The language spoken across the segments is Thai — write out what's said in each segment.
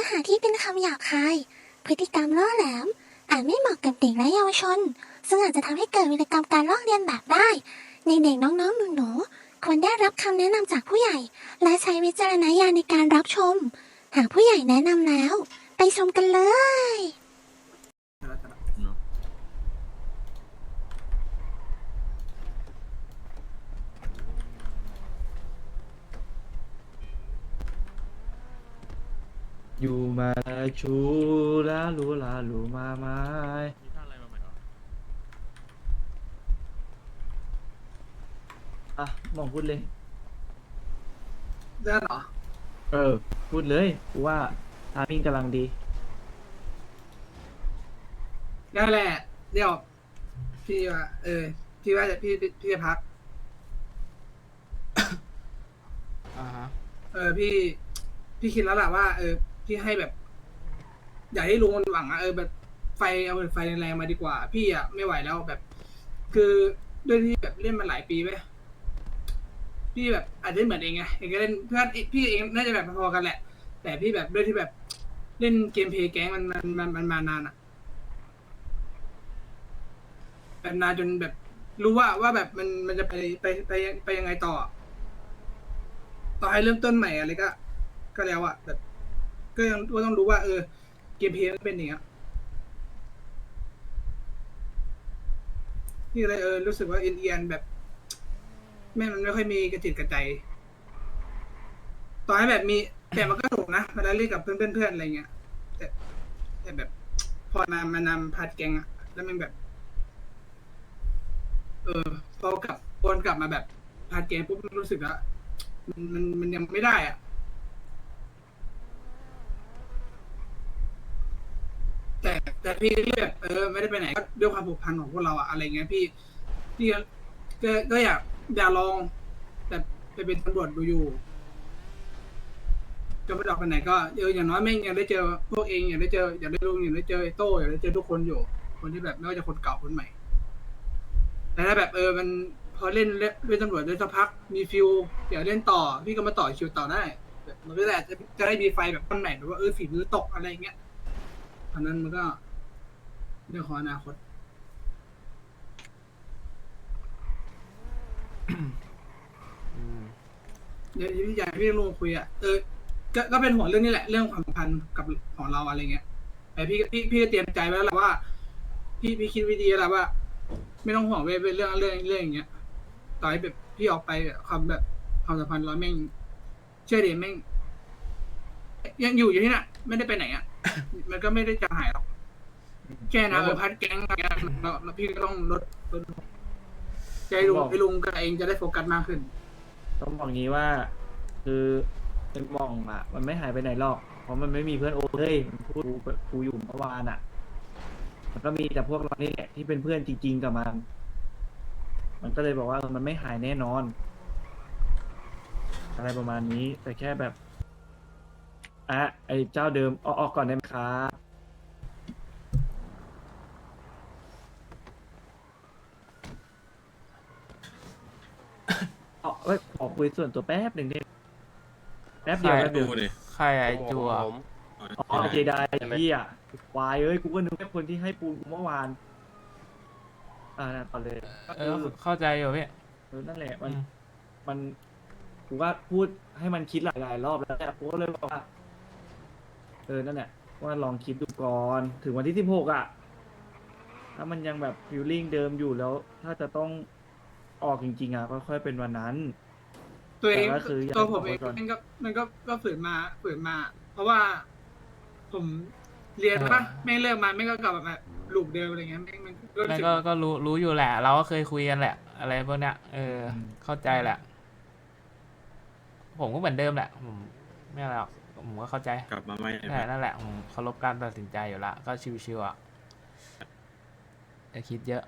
อเนื้อหาที่เป็นคำหยาบคาย พฤติกรรมล่อแหลม อาจไม่เหมาะกับเด็กและเยาวชน ซึ่งอาจจะทำให้เกิดวิกรรมการลอกเรียนแบบได้ ในเด็กน้องๆหนูๆควรได้รับคำแนะนำจากผู้ใหญ่ และใช้วิจารณญาณในการรับชม หากผู้ใหญ่แนะนำแล้ว ไปชมกันเลย อยู่มาชูลาลูลาลูมาไม้มีท่าอะไรมาใหม่เหรออะมองพูดเลย ได้เหรอ เออ พูดเลยกูว่าทามิ่งกำลังดี ได้แหละ เดี๋ยว พี่ว่าเออ พี่ว่าจะพี่พี่พี่จะพัก อ่าฮะ เออพี่ พี่คิดแล้วล่ะว่า เออ พี่ให้แบบ อยากให้ลุงมันหวังอะเออแบบไฟเอาไฟแรงๆมาดีกว่า พี่อะไม่ไหวแล้วแบบ คือด้วยที่แบบเล่นมาหลายปีไหมพี่แบบอาจจะเหมือนเองไงเองก็เล่นเพื่อนพี่เองน่าจะแบบพอๆกันแหละ แต่พี่แบบด้วยที่แบบเล่นเกมเพลย์แก๊งมันมันมันมันมานานอะแบบนานจนแบบรู้ว่าว่าแบบมันมันจะไปไปไปไปยังไงต่อ ต่อให้เริ่มต้นใหม่อะไรก็ ก็แล้วอะแบบ ก็ยังก็ต้องรู้ว่า เออ เกมเพลย์มันเป็นอย่างเงี้ยนี่เลยเออรู้สึกว่าเอ็นเอียนแบบ แม่งมันไม่ค่อยมีกระจิตกระใจต่อให้แบบมีแต่มันก็ถูกนะเวลาเล่นกับเพื่อนๆเพื่อนอะไรเงี้ยแต่แต่แบบ พอนำมานำพาดแกงอะแล้วมันแบบ เออพอกลับวนกลับมาแบบพาดแกงปุ๊บรู้สึกว่ามันมันมันยังไม่ได้อะ แต่แต่พี่ที่แบบเออไม่ได้ไปไหนก็ด้วยความผูกพันของพวกเราอะอะไรเงี้ยพี่พี่ก็ก็อยากอยากลองแบบไปเป็นตำรวจดูอยู่จะไม่อกไปไหนก็เอออย่างน้อยแม่งยังได้เจอพวกเองอย่างได้เจออย่างได้ลุงอย่างได้เจอไอ้โต้อย่างได้เจอทุกคนอยู่ คนที่แบบไม่ว่าจะคนเก่าคนใหม่ แต่ถ้าแบบเออมันพอเล่นเล่นเล่นตำรวจได้สักพักมีฟิลอยากเล่นต่อ พี่ก็มาต่อคิวต่อได้แบบมันก็จะจะได้มีไฟแบบคนไหนแบบว่าเออฝีมือตกอะไรเงี้ย อันนั้นมันก็เรื่องของอนาคตเดี๋ยวที่อยากให้พี่ลุงคุยอะเออก็ก็เป็นห่วงเรื่องนี้แหละ เรื่องความสัมพันธ์กับของเราอะไรเงี้ยแต่พี่พี่พี่ก็เตรียมใจไว้แล้วแหละว่า พี่พี่คิดวิธีแล้วว่า ไม่ต้องห่วงเว้ยเป็นเรื่องเรื่องเรื่องอย่างเงี้ยต่อให้แบบพี่ออกไปความแบบความสัมพันธ์เราแม่งเชื่อเดียแม่งยังอยู่อยู่ที่น่ะ ไม่ได้ไปไหนอะ มันก็ไม่ได้จะหายหรอกแค่นะเออพัดแก๊งอะไรเงี้ยแล้วแล้วพี่ก็ต้องลดลดใจลุงไอ้ลุงกับเองจะได้โฟกัสมากขึ้น ต้องบอกงี้ว่า คือเป็นมองอะ มันไม่หายไปไหนหรอก เพราะมันไม่มีเพื่อนโอเฮ้ยมันพูดกูกูอยู่เมื่อวานอะ มันก็มีแต่พวกเรานี่แหละที่เป็นเพื่อนจริง ๆ กับมัน มันก็เลยบอกว่าเออมันไม่หายแน่นอน อะไรประมาณนี้แต่แค่แบบ อะไอ้เจ้าเดิมออกออกก่อนได้ไหมครับเอาไว้ขอคุยส่วนตัวแป๊บหนึ่งได้ไหมแป๊บเดียวแป๊บเดียวดูดิใครไอจัวผมอ๋อเจไดเฮียวายเอ้ยกูก็นึกว่าคนที่ให้ปูนกูเมื่อวาน อ่านะต่อเลยเออเข้าใจอยู่พี่เออนั่นแหละมัน อืมมันกูว่าพูดให้มันคิดหลายๆรอบแล้วแหละกูก็เลยบอกว่าเออนั่นแหละว่าลองคิดดูก่อนถึงวันที่สิบหกอะ ถ้ามันยังแบบฟิลลิ่งเดิมอยู่แล้ว ถ้าจะต้องออกจริงๆอะก็ค่อยเป็นวันนั้น ตัวเองแต่ก็คืออยากตัวผมให้เองบอกไว้ก่อน มันก็มันก็ก็ฝืนมาฝืนมา เพราะว่า ผมเรียนปะอ่าแม่งเลิกมาแม่งก็กลับมาแบบลูกเดิมอะไรเงี้ยแม่งมันก็รู้นั่นสึกก็ก็รู้รู้อยู่แหละ เราก็เคยคุยกันแหละ อะไรพวกเนี้ยเอออมเข้าใจแหละ ผมก็เหมือนเดิมแหละผมไม่อะไรหรอก ผมก็เข้าใจกลับมาใหม่แต่นั่นแหละผมเคารพการตัดสินใจอยู่ละก็ชิวๆอะอย่าคิดเยอะ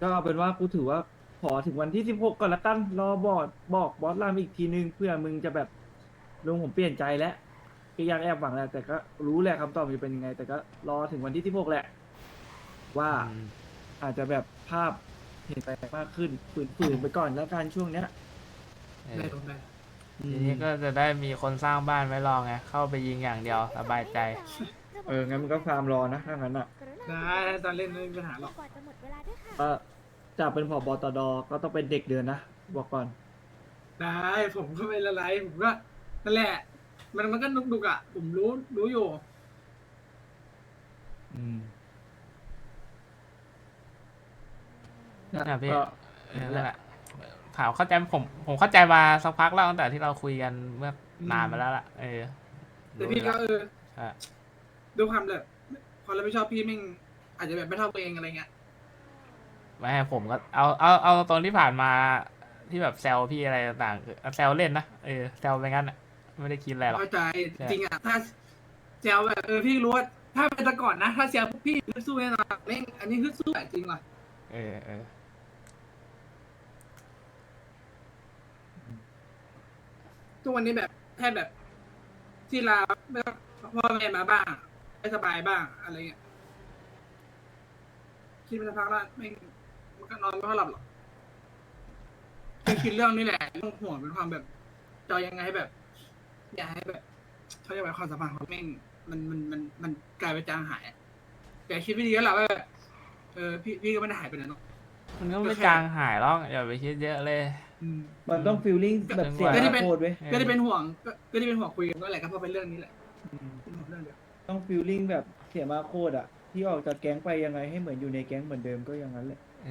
ก็เอาเป็นว่ากูถือว่าขอถึงวันที่สิบหกก่อนละกันรอบอดบอกบอสรามอีกทีนึงเพื่อมึงจะแบบลุงผมเปลี่ยนใจแล้วก็ยังแอบหวังแหละแต่ก็รู้แหละคำตอบมันจะเป็นยังไง แต่ก็รอถึงวันที่สิบหกแหละ ว่าอืมอาจจะแบบภาพเห็นไปมากขึ้นฝืนๆไปก่อนแล้วกันช่วงเนี้ยเอได้อตรงได้ ทีนี้ก็จะได้มีคนสร้างบ้านไว้รอไง เข้าไปยิงอย่างเดียวสบายใจ เออ งั้นมันก็ฟาร์มรอนะถ้างั้นอะได้ตอนเล่นไม่มีปัญหาหรอก ก่อนจะหมดเวลาด้วยค่ะ ก็จากเป็นผอบตดก็ต้องเป็นเด็กเดือนนะ บอกก่อน ได้ผมก็ไม่ละลายผมก็นั่นแหละ มันมันก็นุกดุกๆอะ ผมรู้รู้อยู่ อืมนะพี่ ก็เออนั่นแหละ ถามเข้าใจผมผมเข้าใจมาสักพักแล้วตั้งแต่ที่เราคุยกันเมื่อนานมาแล้วล่ะ เออแต่พี่ก็เอออะด้วยความแบบความรับผิดชอบพี่แม่งอาจจะแบบไม่เท่าตัวเองอะไรเงี้ยไม่ให้ผมก็เอาเอาเอาตรงที่ผ่านมาที่แบบแซวพี่อะไรต่างๆคือแซวเล่นนะเออแซวไปงั้นอะไม่ได้คิดอะไรหรอกเข้าใจใช่จริงอะถ้าเซลแบบเออพี่รู้ว่าถ้าเป็นแต่ก่อนนะ ถ้าเซลพวกพี่ฮึดสู้แน่นอนแม่งอันนี้ฮึดสู้อะจริงว่ะเออเออ ทุกวันนี้แบบแค่แบบที่ลาพ่อแม่มาบ้างไม่สบายบ้างอะไรเงี้ยคิดไปสักพักแล้วไม่มันก็นอนไม่ค่อยหลับหรอกคือคิดเรื่องนี้แหละเรื่องห่วงเป็นความแบบจอยังไงให้แบบ อยากให้แบบเขาเรียกว่าความสัมพันธ์ของแม่งมันมันมันมันกลายเป็นจางหาย แต่คิดไม่ดีแล้วแหละว่าเออพี่พี่ก็ไม่ได้หายไปไหนหรอกมันก็ไม่จางหายหรอกอย่าไปคิดเยอะเลย มมันต้องฟีลลิ่งแบบเสียงก็ที่เป็น โคตรเว้ยก็ที่เป็นห่วงก็ก็ที่เป็นห่วงคุยกันก็แหละก็เพราะเป็นเรื่องนี้แหละเป็นห่วงเรื่องเดียวต้องฟีลลิ่งแบบเสียมาโคตรอะ ที่ออกจากแก๊งไปยังไงให้เหมือนอยู่ในแก๊งเหมือนเดิมก็อย่างนั้นแหละ เออ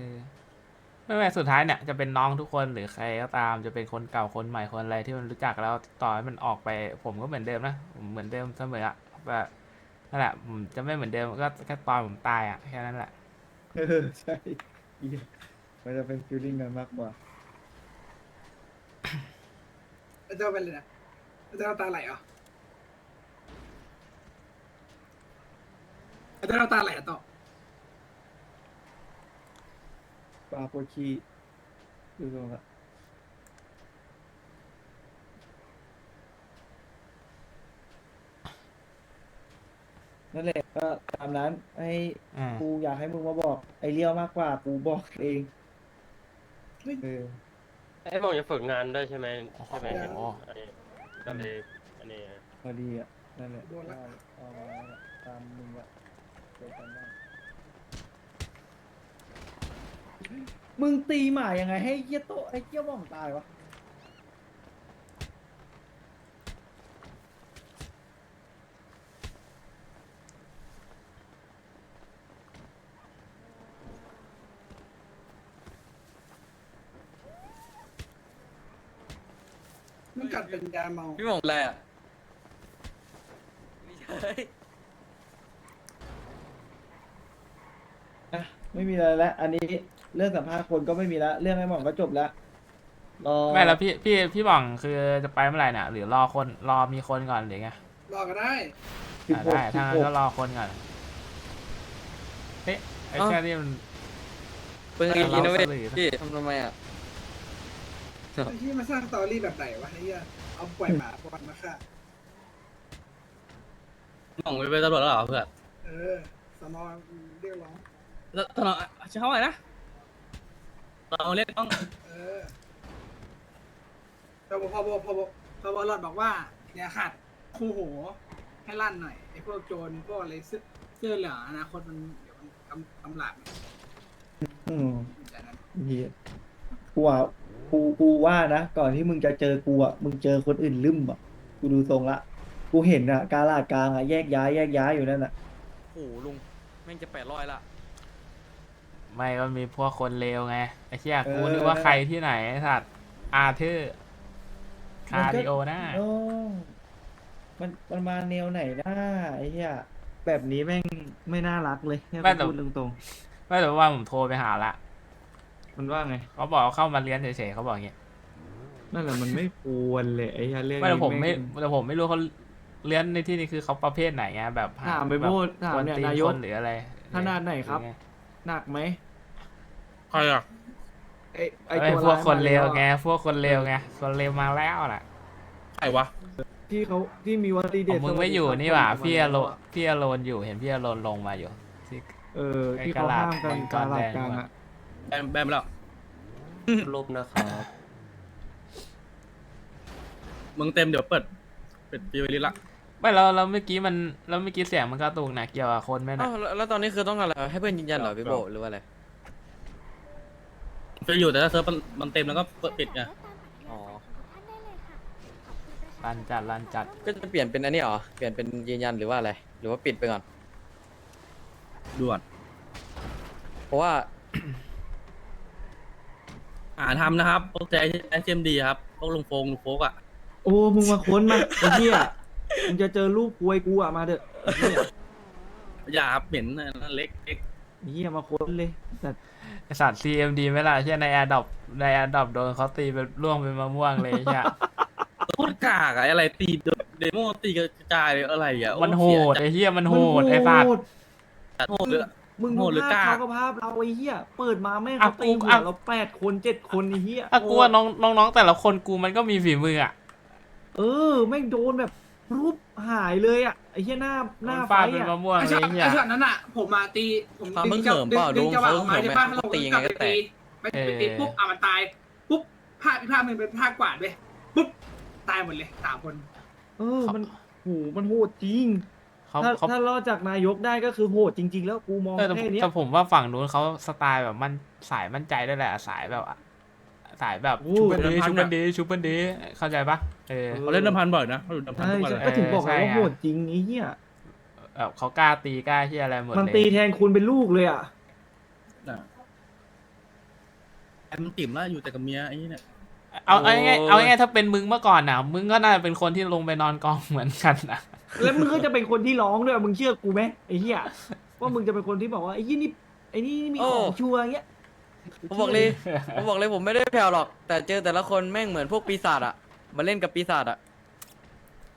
ไม่ไม่สุดท้ายเนี่ยจะเป็นน้องทุกคนหรือใครก็ตามจะเป็นคนเก่าคนใหม่คนอะไรที่มันรู้จักแล้วต่อให้มันออกไป ผมก็เหมือนเดิมนะผมเหมือนเดิมเสมออะแบบนั่นแหละผมจะไม่เหมือนเดิมก็แค่ตอนผมตายอะแค่นั้นแหละ เออใช่เหี้ยมันจะเป็นฟีลลิ่งกันมากกว่า อาจารย์เป็นเลยนะอาจารย์น้ำตาไหลเหรออาจารย์น้ำตาไหลเหรอะต่อปลาโปวดชีดูตรงละนั่นแหละก็ตามนั้นให้อ่า กูอยากให้มึงมาบอก ไอเลี้ยวมากกว่า กูบอกเองเออ ไอ้หมองจะฝึกงานด้วยใช่ไหมใช่ไหมโอ้อันนี้ก็เลยอันนี้พอดีอะนั่นแหละเอาเอามาตามมึงอะเจอกันบ้างมึงตีหมายังไงให้เยี่ยโตะไอ้เยี่ยว่องตายวะ เป็นยาเมาพี่หมงอะไรอะไม่ใช่อะไม่มีอะไรแล้วอันนี้เรื่องสัมภาษณ์คนก็ไม่มีแล้วเรื่องไอ้หม่องก็จบแล้วรอไม่แล้วพี่พี่พี่บ่องคือจะไปเมื่อไหร่เนี่ยหรือรอคนรอมีคนก่อนหรือไงรอก็ได้สิบอะหกได้สิถ้าบงั้หนกก็รอคนก่อนเฮ้ยไอ้แค่นี้มันเพิ่งกินนะเว้ยเราสื่อพี่ทำทำไมอะไอ้ที่มาสร้างสตอรี่แบบไหนวะไอ้เหี้ย เอาปล่อยหมาปล่อยมาฆ่าหมองไปเป็นตำรวจแล้วเหรอเพื่อนเออสนอเรียกร้องแล้วตำรวจใช้คำว่าอะไรนะเราเรียกต้องเออแต่พอพอพอพอพอพอรอดบอกว่าอย่าขาดคู่โหให้ลั่นหน่อยไอ้พวกโจรพวกอะไรเสื้อเสื้อเหลืองอนาคตมันเดี๋ยวมันกำกำหลาบอืมแต่นั้ยกูว่า กูกูว่านะก่อนที่มึงจะเจอกูอะมึงเจอคนอื่นลืมอะกูดูทรงละกูเห็นอะกาลาดกลางอะแยกย้ายแยกย้ายอยู่นั่นอะโอ้โหลุงแม่งจะแปดร้อยละ ไม่ก็มีพวกคนเลวไงไอ้เชี่ยเออกูนึกว่าใครที่ไหนไอ้สัตว์อาเธอร์คาริโอน่าโอ้มันมันมาแนวไหนนะไอ้เหี้ยแบบนี้แม่งไม่น่ารักเลยเนี่ยพูดตรงไม่แต่ว่าผมโทรไปหาละๆ มันว่าไงเขาบอกเข้ามาเลี้ยนเฉยๆเขาบอกอย่างเงี้ยนั่นแหละมันไม่ควรเลยไอ้เหี้ยเรื่องไม่แต่นี้ผมไม่แงแต่ผมไม่รู้เขาเลี้ยนในที่นี้คือเขาประเภทไหนไงแบบถามไปแบบพูดถามกวนเนี่ยตีนายกคนหรืออะไรขนาดไหนครับรือไงหนักไหมใครอะไอ้ไอ้ไอ้ตัวพวกร้ายคนเลวมาแไงพวกคนเลวไงคนเลวมาแล้วน่ะใครวะที่เขาที่มีวลีผเด็ดมมึงไม่อยู่นี่หว่าพี่อโลพี่อโลนอยู่เห็นพี่อโลนลงมาอยู่ที่เออที่เขาห้ามกันไอ้กากาลาลาดดกลางอะ แบนแบนไปแล้วลบนะครับเมืองเต็มเดี๋ยวเปิดเปิดปีไวลิสละไม่แล้วแล้วเมื่อกี้มันแล้วเมื่อกี้เสียงมันกระตุกนะเกี่ยวกับคนไหมนะอ้าวแล้วแล้วตอนนี้คือต้องอะไรให้เพื่อนยืนยันเหรอพี่โบหรือว่าอะไรจะอยู่แต่ถ้าเซิร์ฟมันมันเต็มแล้วก็เปิดปิดไงอ๋อลันจัดลันจัดก็จะเปลี่ยนเป็นอันนี้เหรอเปลี่ยนเป็นยืนยันหรือว่าอะไรหรือว่าปิดไปก่อนด่วนเพราะว่า อ่าทำนะครับพวกใจไอเจมดีครับพวกลุงโฟงลุงโฟกอะโอ้มึงมาค้นมาไอ้เหี้ยมึงจะเจอรูปควยกูอะมาเถอะไอ้เหี้ยอย่าครับเหม็นนั่นเล็กเล็กไอ้เหี้ยมาค้นเลยแต่ไอสัตว์ CMD ไหมล่ะเช่นในแอร์ดอปในแอร์ดอปโดนเขาตีเป็นร่วงเป็นมะม่วงเลยใช่ โคตรกากอะอะไรตีเดโมตีกระจายเลยอะไรอะมันโหดไอ้เหี้ยมันโหดไอ้สัตว์จัดโหดเลย มึงโหดูดหรือภาพกล้าเขากับภาพเราไอ้เหี้ย เปิดมาแม่งอะเขาตีกูหัอะวเราแปดคนเจ็ดคนไอ้เหี้ยอะกูว่าน้องน้องน้องแต่ละคนกูมันก็มีฝีมืออะเออแม่งโดนแบบรูปหายเลยอะไอ้เหี้ยหน้าหน้ามันไฟฟาดเป็นอะ มะม่วงไอ้เลช็อยตเหี้ย ไอ้ช็อตนั้นอะ ผมมาตี ผมความมึงจัเหิมเปล่าดึงจังหวะลุองอกมาเหิมใช่ป่ะไหมแล้วเราตีก็ไงกลับก็ไปแตตีกไปไปตีปุ๊บอะมันตาย ปุ๊บภาพอีกภาพหนึ่งเป็นภาพกวาดเว้ยปุ๊บ ตายหมดเลยสามคน เออ มันโหมันโหดจริง เขาถ้าเขาถ้ารอดจากนายกได้ก็คือโหดจริง ๆ แล้วกูมองเออแต่แค่เนี้ย แต่ผมว่าฝั่งนู้นเขาสไตล์แบบมันสายมั่นใจด้วยแหละสายแบบอะสายแบบโอ้ชุบบันดีเดินพันชุบบันดีชุบบันดีเข้าใจปะเออ เขาเล่นน้ำพันบ่อยนะเขาอยู่น้ำพันใช่ทุกวันใช่เลย ก็ถึงบอกใช่ไงว่าไง โหดจริงไอ้เหี้ยแบบเขากล้าตีกล้าที่อะไรหมดมันเลย ตีแทนคุณเป็นลูกเลยอะน่ะแอมนติ่มแล้วอยู่แต่กับเมียไอ้นี่เนี่ย เอาเอาง่ายๆเอาง่ายๆถ้าเป็นมึงเมื่อก่อนน่ะมึงก็น่าจะเป็นคนที่ลงไปนอนกองเหมือนกันนะ แล้วมึงก็จะเป็นคนที่ร้องด้วยมึงเชื่อกูไหมไอ้เหี้ยว่ามึงจะเป็นคนที่บอกว่าไอ้ยี่นี่ไอ้นี่มีของชัวร์เงี้ยผมบอกเลยผมบอกเลยผมไม่ได้แผ่วหรอก แต่เจอแต่ละคนแม่งเหมือนพวกปีศาจอะมาเล่นกับปีศาจอะ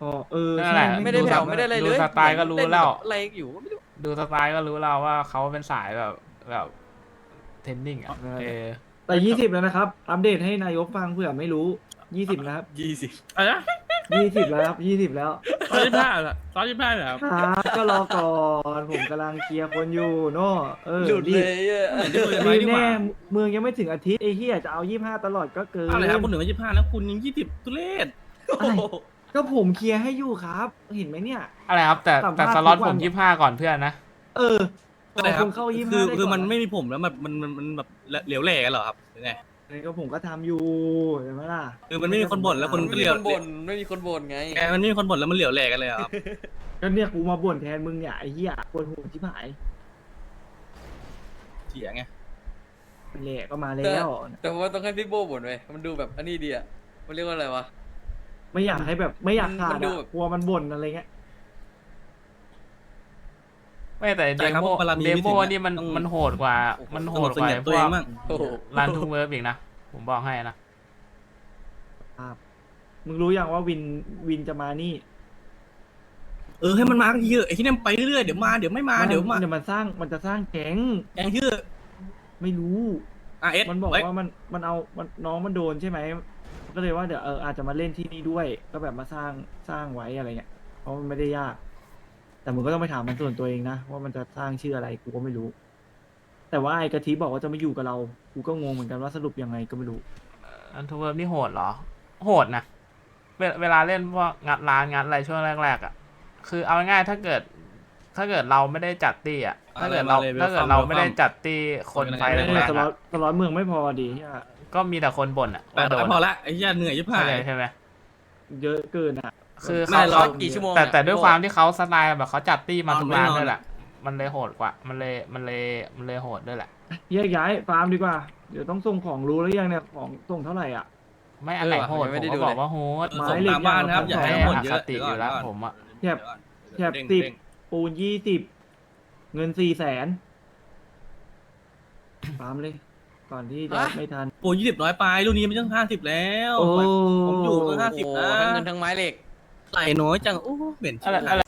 อ๋อเออนั่นแหละใช่ไม่ได้แผ่วไม่ได้อะไรเลยดูสไตล์ก็รู้แล้วเนบบอะไรอยู่ก็ไม่รู้ดูสไตล์ก็รู้แล้วว่าเขาเป็นสายแบบแบบเทนนิ่งอะเออแต่ยี่สิบแล้วนะครับ อัปเดตให้นายกฟังเผื่อไม่รู้ยี่สิบนะครับยี่สิบอะไรนะ ยี่สิบแล้วครับยี่สิบแล้วตอนที่ผ้าเหรอตอนที่ผ้าเหรอครับครับก็รอก่อนผมกำลังเคลียร์คนอยู่เนาะเออหลุดรีเลบยอะเดี๋ยวจะไปรีบดีกว่าแน่เมืองยังไม่ถึงอาทิตย์ไอ้เหี้ยจะเอายี่ห้าตลอดก็เกินอะไรครับคุณหนึ่งยี่สิบห้าแล้วคุณยังยี่สิบตุเรศอะไร ก็ผมเคลียร์ให้อยู่ครับ เห็นไหมเนี่ย อะไรครับ แต่สัมภาษณ์แต่สล็อตทุกวัผนมยี่ห้าก่อนเพื่อนนะ เออก็ได้ครับณเข้ายี่คืห้าอได้คือก่มันไม่มีผมแล้วแบบมันมันมันแบบเหลวแหลกกันเหรอครับหรือไง นี่ก็ผมก็ทำอยู่เห็นไหมล่ะคือมันไม่มีคนบ่นแล้วคนไม่ก็มีเหลียวคนบ่นไม่มีคนบ่นไง แกมันไม่มีคนบ่นแล้วมันเหลียวแหลกกันเลยอะครับ ก็เนี่ยกูมาบ่นแทนมึงเนี่ยไอ้เหี้ยปวดหัวชิบหายเสียไงแหละก็มาแล้วแต่ผมว่าต้องให้พี่โบบ่นเว้ยมันดูแบบอันนี้ดีอะมันเรียกว่าอะไรวะ ไม่อยากให้แบบไม่อยากขาดมันดู อะแบบกลัวมันบ่นอะไรเงี้ย ไม่แต่เดใช่ครับโมเวลามีเดมิโมติอะนี่มันต้อง มันโหดกว่า มันโหดกว่าต้องสงบไอ้พตัววเอกงบ้างโอ้โหร้านทุ่งเวิร์บอีกนะ ผมบอกให้นะครับมึงรู้ยังว่าวินวินจะมานี่เออให้มันมาเยอะไอ้ที่นั่นไปเรื่อยเดี๋ยวมาเดี๋ยวไม่มาเดี๋ยวมาเดี๋ยวมันสร้างมันจะสร้างแก๊งแองชื่อไม่รู้อาเอสมันบอกว่ามันมันเอามันน้องมันโดนใช่ไหมก็เลยว่าเดี๋ยวเอออาจจะมาเล่นที่นี่ด้วย ก็แบบมาสร้างสร้างไว้อะไรเงี้ยเพราะมันไม่ได้ยาก แต่มึงก็ต้องไปถามมันส่วนตัวเองนะว่ามันจะสร้างชื่ออะไรกูก็ไม่รู้ แต่ว่าไอ้กะทิบอกว่าจะไม่อยู่กับเรากูก็งงเหมือนกันว่าสรุปยังไงก็ไม่รู้ อันทูเวิร์บนี่โหดเหรอ โหดนะ เวลเวลาเล่นพวกงัดร้านงัดอะไรช่วงแรกๆอะ คือเอาง่ายๆถ้าเกิด ถ้าเกิดเราไม่ได้จัดตี้อะ ถ้าเกิดเราถ้าเกิดเราไม่ได้จัดตี้คนไฟไม่แรได้กสๆล็ออะตสล็อตเมืองไม่พอดีเหี้ยก็มีแต่คนบ่นอะแต่ว่าโดแต่นพอละไอ้ย่าเหนื่อยยิ่งผ่าเข้าใจใช่ไหมเยอะเกินอะ คือไม่เขาเราเขากี่ชั่วโมงแต่เนี่ยแต่ด้วยพี่โบ้ความที่เขาสไตล์แบบเขาจัดตี้มาทุกร้านนอนไม่นอนด้วยแหละ มันเลยโหดกว่า มันเลยมันเลยมันเลยโหดด้วยแหละ แยกย้ายฟาร์มดีกว่า เดี๋ยวต้องส่งของรู้แล้วยังเนี่ยของส่งเท่าไหร่อะ ไม่อันไหนโหดเออว่ะยังไม่ผมได้ดูก็บอเลกยว่าโหดไม้ส่งเหล็กตามบ้านนะครับออย่าย่างให้ละหมดอเยคอะติอยู่แล้วผมอะแถบแถบเด้งสิบเด้งปูนยี่สิบเงินสี่แสนฟาร์มเลย ก่อนที่จะฮะไม่ทันโอ้ยี่สิบน้อยไปรุ่นนี้มันตั้งห้าสิบแล้วโอ้ผมอยู่ตั้งห้าโอ้สิบโหนะทั้งเงินทั้งไม้เหล็ก ไหลน้อยจังโอ้เหม็นอะไรชิบหายอะไร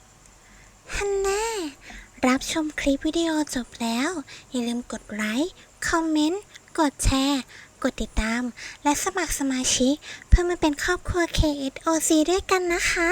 ฮันน่ารับชมคลิปวิดีโอจบแล้ว อย่าลืมกดไลค์คอมเมนต์กดแชร์ กดติดตาม และสมัครสมาชิก เพื่อมาเป็นครอบครัว KSOC ด้วยกันนะคะ